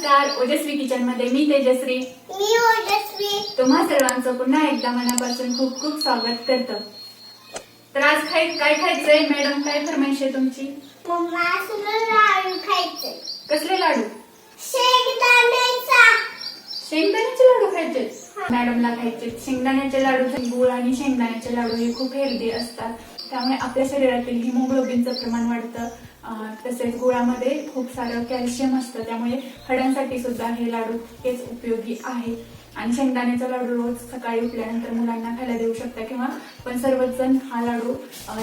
नमस्कार ओजस्वी किचनमध्ये मी तेजश्री मी ओजस्वी. तुम्हा सर्वांचं पुन्हा एकदा मनापासून खूप खूप स्वागत करतो. तर आज खाय काय खायचंय? मॅडम काय फरमाईश आहे तुमची? लाडू खायचे कसले लाडू? शेंगदाण्याचा. शेंगदाण्याचे लाडू खायचे मॅडमला खायचे शेंगदाण्याचे लाडू गुळ आणि शेंगदाण्याचे लाडू हे खूप हेल्दी असतात. त्यामुळे आपल्या शरीरातील हिमोग्लोबिनचं प्रमाण वाढतं. तसेच गुळामध्ये खूप सारं कॅल्शियम असतं. त्यामुळे हाडांसाठी सुद्धा हे लाडू तितकेच उपयोगी आहे. आणि शेंगदाण्याचा लाडू रोज सकाळी उठल्यानंतर मुलांना खायला देऊ शकता किंवा पण सर्वच जण हा लाडू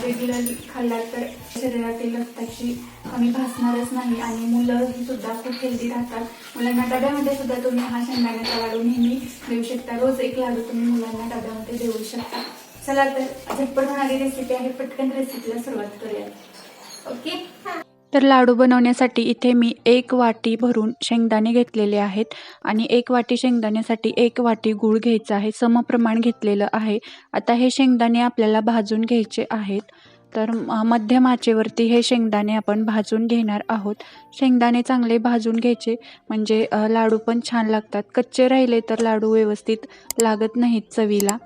रेग्युलरली खाल्ला तर शरीरातील रक्ताची कमी भासणारच नाही आणि मुलं ही सुद्धा खूप हेल्दी राहतात. मुलांना डब्यामध्ये सुद्धा तुम्ही हा शेंगदाण्याचा लाडू नेहमी देऊ शकता. रोज एक लाडू तुम्ही मुलांना डब्यामध्ये देऊ शकता. चला तर झटपट होणारी रेसिपी आहे पटकन रेसिपीला सुरुवात करूया ओके तर लाडू बनवण्यासाठी इथे मी एक वाटी भरून शेंगदाणे घेतलेले आहेत आणि एक वाटी शेंगदाण्यासाठी एक वाटी गूळ घ्यायचा आहे समप्रमाण घेतलेलं आहे. आता हे शेंगदाणे आपल्याला भाजून घ्यायचे आहेत. तर मध्यम आचेवरती हे शेंगदाणे आपण भाजून घेणार आहोत. शेंगदाणे चांगले भाजून घ्यायचे म्हणजे लाडू पण छान लागतात. कच्चे राहिले तर लाडू व्यवस्थित लागत नाहीत चवीला.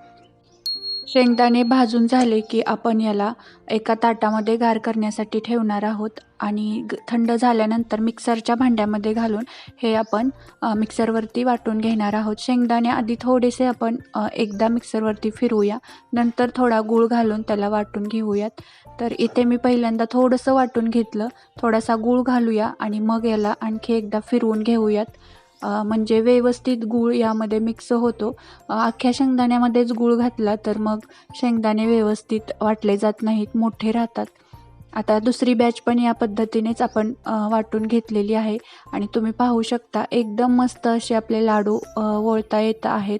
शेंगदाणे भाजून झाले की आपण याला एका ताटामध्ये गार करण्यासाठी ठेवणार आहोत आणि ग- थंड झाल्यानंतर मिक्सरच्या भांड्यामध्ये घालून हे आपण मिक्सरवरती वाटून घेणार आहोत. शेंगदाणे आधी थोडेसे आपण एकदा मिक्सरवरती फिरवूया. नंतर थोडा गूळ घालून त्याला वाटून घेऊयात. तर इथे मी पहिल्यांदा थोडंसं वाटून घेतलं. थोडासा गूळ घालूया आणि मग याला आणखी एकदा फिरवून घेऊयात. म्हणजे व्यवस्थित गूळ यामध्ये मिक्स होतो. अख्ख्या शेंगदाण्यामध्येच गूळ घातला तर मग शेंगदाणे व्यवस्थित वाटले जात नाहीत मोठे राहतात. आता दुसरी बॅच पण या पद्धतीनेच आपण वाटून घेतलेली आहे. आणि तुम्ही पाहू शकता एकदम मस्त असे आपले लाडू वळता येत आहेत.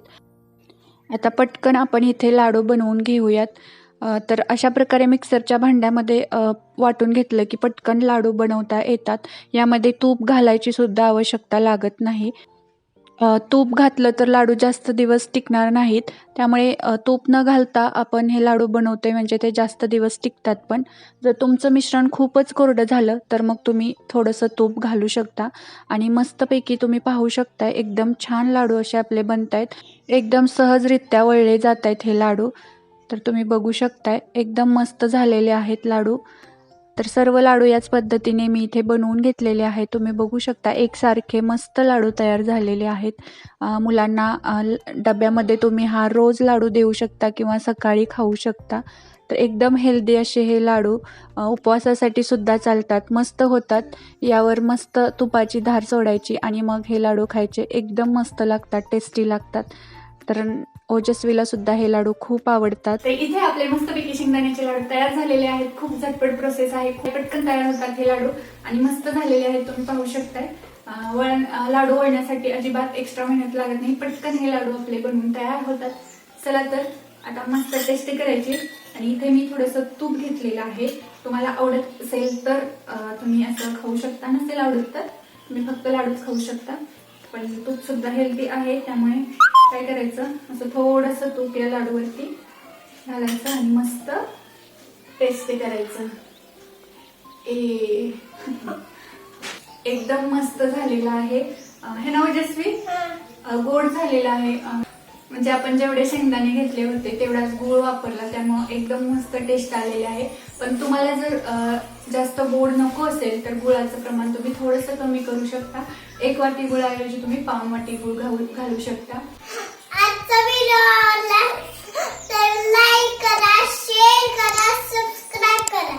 आता पटकन आपण इथे लाडू बनवून घेऊयात. तर अशा प्रकारे मिक्सरच्या भांड्यामध्ये वाटून घेतलं की पटकन लाडू बनवता येतात. यामध्ये तूप घालायची सुद्धा आवश्यकता लागत नाही. तूप घातलं तर लाडू जास्त दिवस टिकणार नाहीत. त्यामुळे तूप न घालता आपण हे लाडू बनवतो आहे म्हणजे ते जास्त दिवस टिकतात पण. जर तुमचं मिश्रण खूपच कोरडं झालं तर मग तुम्ही थोडंसं तूप घालू शकता. आणि मस्तपैकी तुम्ही पाहू शकता एकदम छान लाडू असे आपले बनत आहेत एकदम सहजरित्या वळले जात आहेत हे लाडू. तर तुम्ही बघू शकताय एकदम मस्त झालेले आहेत लाडू. तर सर्व लाडू याच पद्धतीने मी इथे बनवून घेतलेले आहे तुम्ही बघू शकता एकसारखे मस्त लाडू तयार झालेले आहेत. मुलांना डब्यामध्ये तुम्ही हा रोज लाडू देऊ शकता किंवा सकाळी खाऊ शकता. तर एकदम हेल्दी असे हे लाडू उपवासासाठी सुद्धा चालतात मस्त होतात. यावर मस्त तुपाची धार सोडायची आणि मग हे लाडू खायचे. एकदम मस्त लागतात टेस्टी लागतात. तर ओजस्वीला सुद्धा हे लाडू खूप आवडतात. तर इथे आपले मस्तपैकी शेंगदाण्याचे लाडू तयार झालेले आहेत. खूप झटपट प्रोसेस आहे. पटकन तयार होतात हे लाडू. आणि मस्त झालेले आहेत तुम्ही पाहू शकताय. वळण लाडू वळण्यासाठी अजिबात एक्स्ट्रा मेहनत लागत नाही. पटकन हे लाडू आपले बनवून तयार होतात. चला तर आता मस्त टेस्टी करायची. आणि इथे मी थोडंसं तूप घेतलेलं आहे. तुम्हाला आवडत असेल तर तुम्ही असं खाऊ शकता. नसेल आवडत तर तुम्ही फक्त लाडूच खाऊ शकता. पण तूप सुद्धा हेल्दी आहे त्यामुळे काय करायचं? असं थोडंसं तूप या लाडूवरती घालायचं आणि मस्त टेस्टी करायचं. ए. एकदम मस्त झालेलं आहे. हे ना ओजस्वी? गोड झालेलं आहे. म्हणजे आपण जेवढे शेंगदाणे घेतले होते तेवढाच गुळ वापरला त्यामुळे एकदम मस्त टेस्ट आलेले आहे. पण तुम्हाला जर जास्त गोड नको असेल तर गुळाचं प्रमाण तुम्ही थोडंसं कमी करू शकता. एक वाटी गुळाऐवजी तुम्ही पाव वाटी गुळ घालू घालू शकता. आजचा व्हिडिओ आवडला तर लाईक करा शेअर करा. सबस्क्राईब करा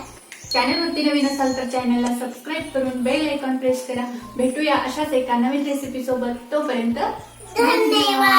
नवीन असाल तर चॅनलला सबस्क्राईब करून बेल आयकॉन प्रेस करा. भेटूया अशाच एका नवीन रेसिपी सोबत. तोपर्यंत धन्यवाद.